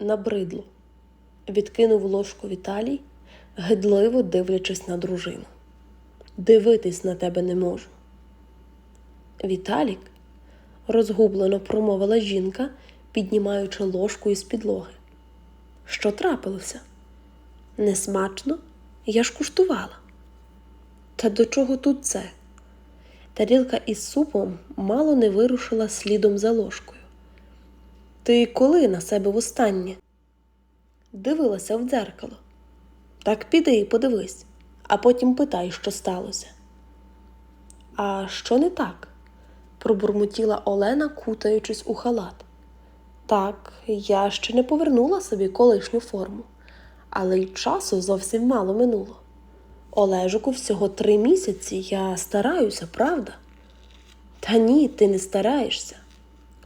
набридло. Відкинув ложку Віталій, гидливо дивлячись на дружину. Дивитись на тебе не можу. Віталік, розгублено промовила жінка, піднімаючи ложку із підлоги. Що трапилося? Несмачно, я ж куштувала. Та до чого тут це? Тарілка із супом мало не вирушила слідом за ложкою. Ти коли на себе востаннє? Дивилася в дзеркало. Так піди і подивись, а потім питай, що сталося. А що не так? пробурмотіла Олена, кутаючись у халат. Так, я ще не повернула собі колишню форму, але й часу зовсім мало минуло. Олежику всього три місяці я стараюся, правда? Та ні, ти не стараєшся,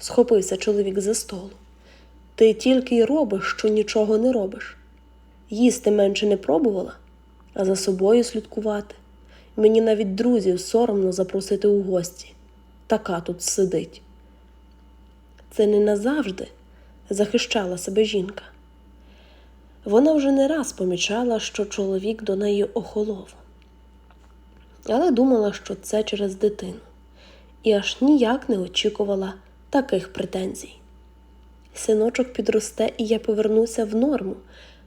схопився чоловік за столу. Ти тільки й робиш, що нічого не робиш. Їсти менше не пробувала, а за собою слідкувати. Мені навіть друзів соромно запросити у гості. Така тут сидить. Це не назавжди захищала себе жінка. Вона вже не раз помічала, що чоловік до неї охолов, але думала, що це через дитину, і аж ніяк не очікувала таких претензій. Синочок підросте, і я повернуся в норму.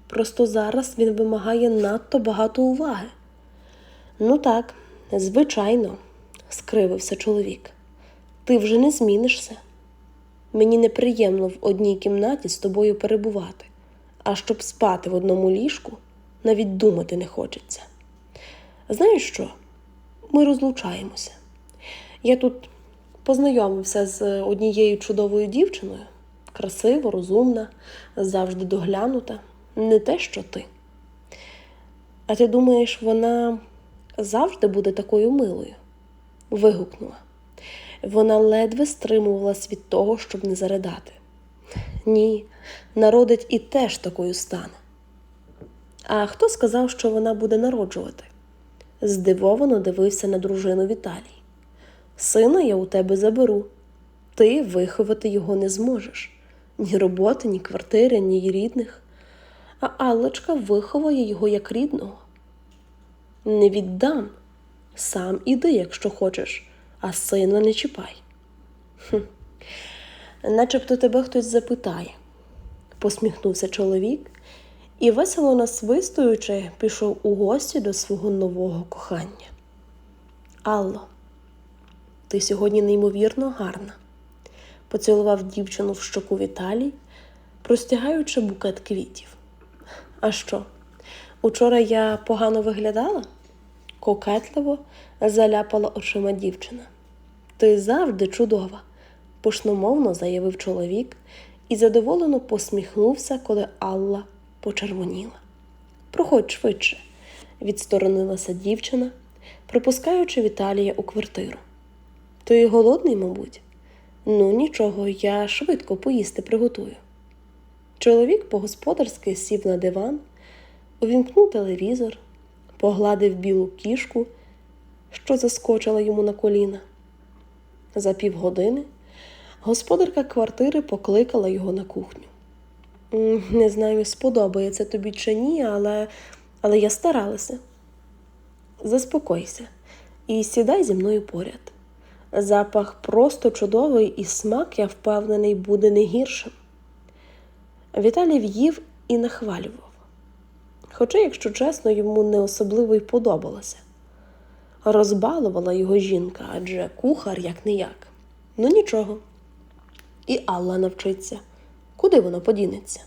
Просто зараз він вимагає надто багато уваги. Ну так, звичайно, скривився чоловік. Ти вже не змінишся. Мені неприємно в одній кімнаті з тобою перебувати, а щоб спати в одному ліжку, навіть думати не хочеться. Знаєш що? Ми розлучаємося. Я тут познайомився з однією чудовою дівчиною, красива, розумна, завжди доглянута, не те, що ти. А ти думаєш, вона завжди буде такою милою? вигукнула. Вона ледве стримувалась від того, щоб не заридати. Ні, народить і теж такою стане. А хто сказав, що вона буде народжувати? Здивовано дивився на дружину Віталій. Сина я у тебе заберу. Ти виховати його не зможеш. Ні роботи, ні квартири, ні рідних. А Аллочка виховує його як рідного. Не віддам. Сам іди, якщо хочеш, а сина не чіпай. Хм. Начебто тебе хтось запитає, посміхнувся чоловік і, весело насвистуючи, пішов у гості до свого нового кохання. Алло, ти сьогодні неймовірно гарна, поцілував дівчину в щоку Віталій, простягаючи букет квітів. А що? Учора я погано виглядала? Кокетливо заляпала очима дівчина. Ти завжди чудова, пушномовно заявив чоловік і задоволено посміхнувся, коли Алла почервоніла. Проходь швидше, відсторонилася дівчина, пропускаючи Віталія у квартиру. Ти голодний, мабуть? Ну, нічого, я швидко поїсти приготую. Чоловік по-господарськи сів на диван, увімкнув телевізор, погладив білу кішку, що заскочила йому на коліна. За півгодини господарка квартири покликала його на кухню. Не знаю, сподобається тобі чи ні, але, але я старалася. Заспокойся і сідай зі мною поряд. Запах просто чудовий, і смак, я впевнений, буде не гіршим. Віталій в'їв і нахвалював. Хоча, якщо чесно, йому не особливо й подобалося. Розбалувала його жінка, адже кухар як не як. Ну нічого. І Алла навчиться, куди вона подінеться.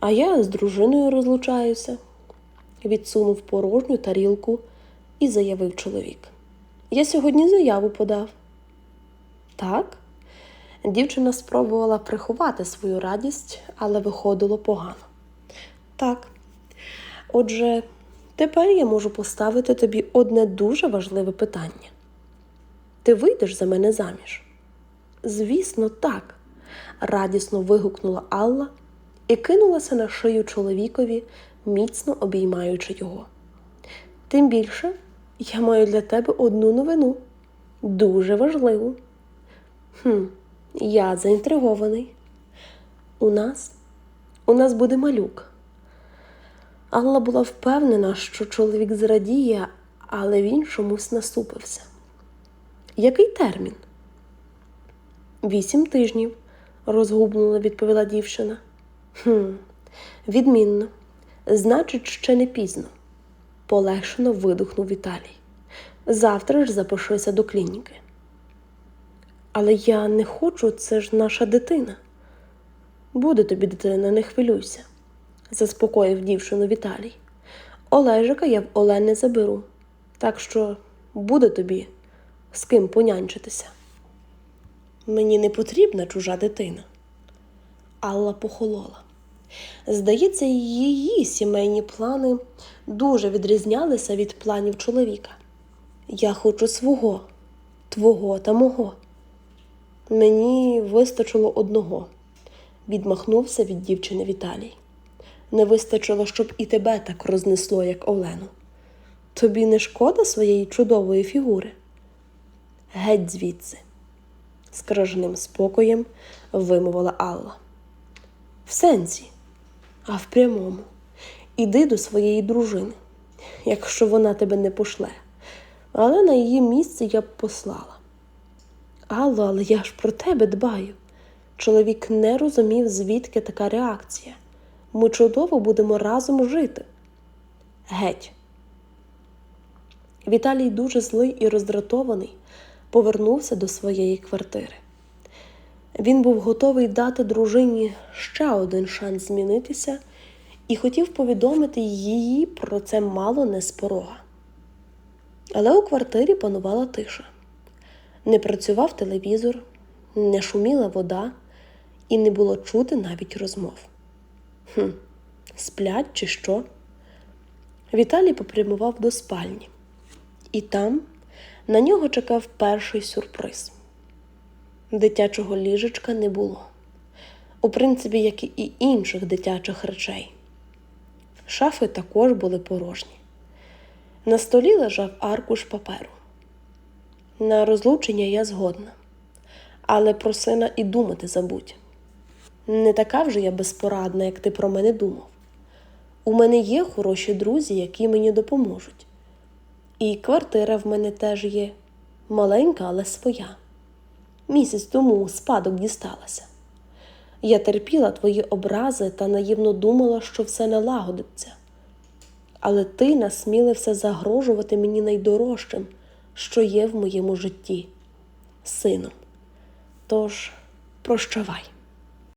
А я з дружиною розлучаюся, відсунув порожню тарілку і заявив чоловік. Я сьогодні заяву подав. Так? Дівчина спробувала приховати свою радість, але виходило погано. Так. Отже, тепер я можу поставити тобі одне дуже важливе питання. Ти вийдеш за мене заміж? Звісно, так, радісно вигукнула Алла і кинулася на шию чоловікові, міцно обіймаючи його. Тим більше я маю для тебе одну новину дуже важливу. Хм, я заінтригований. У нас У нас буде малюк. Алла була впевнена, що чоловік зрадіє, але він чомусь насупився. Який термін? Вісім тижнів, розгублено відповіла дівчина. Хм, відмінно. Значить, ще не пізно. Полегшено видихнув Віталій. Завтра ж запишися до клініки. Але я не хочу, це ж наша дитина. Буде тобі дитина, не хвилюйся, заспокоїв дівчину Віталій. Олежика я в Олени заберу, так що буде тобі з ким понянчитися. Мені не потрібна чужа дитина. Алла похолола. Здається, її сімейні плани дуже відрізнялися від планів чоловіка. Я хочу свого, твого та мого. Мені вистачило одного, відмахнувся від дівчини Віталій. Не вистачило, щоб і тебе так рознесло, як Олену. Тобі не шкода своєї чудової фігури? Геть звідси, з кражним спокоєм вимовила Алла. В сенсі, а в прямому. Іди до своєї дружини, якщо вона тебе не пошле. Але на її місце я б послала. Алло, але я ж про тебе дбаю. Чоловік не розумів, звідки така реакція. Ми чудово будемо разом жити. Геть. Віталій, дуже злий і роздратований, повернувся до своєї квартири. Він був готовий дати дружині ще один шанс змінитися і хотів повідомити її про це мало не з порога. Але у квартирі панувала тиша. Не працював телевізор, не шуміла вода, і не було чути навіть розмов. Хм, сплять чи що? Віталій попрямував до спальні, і там на нього чекав перший сюрприз. Дитячого ліжечка не було, у принципі, як і інших дитячих речей. Шафи також були порожні. На столі лежав аркуш паперу. На розлучення я згодна, але про сина і думати забудь. Не така вже я безпорадна, як ти про мене думав. У мене є хороші друзі, які мені допоможуть. І квартира в мене теж є маленька, але своя. Місяць тому у спадок дісталася. Я терпіла твої образи та наївно думала, що все налагодиться. Але ти насмілився загрожувати мені найдорожчим, що є в моєму житті сином. Тож прощавай.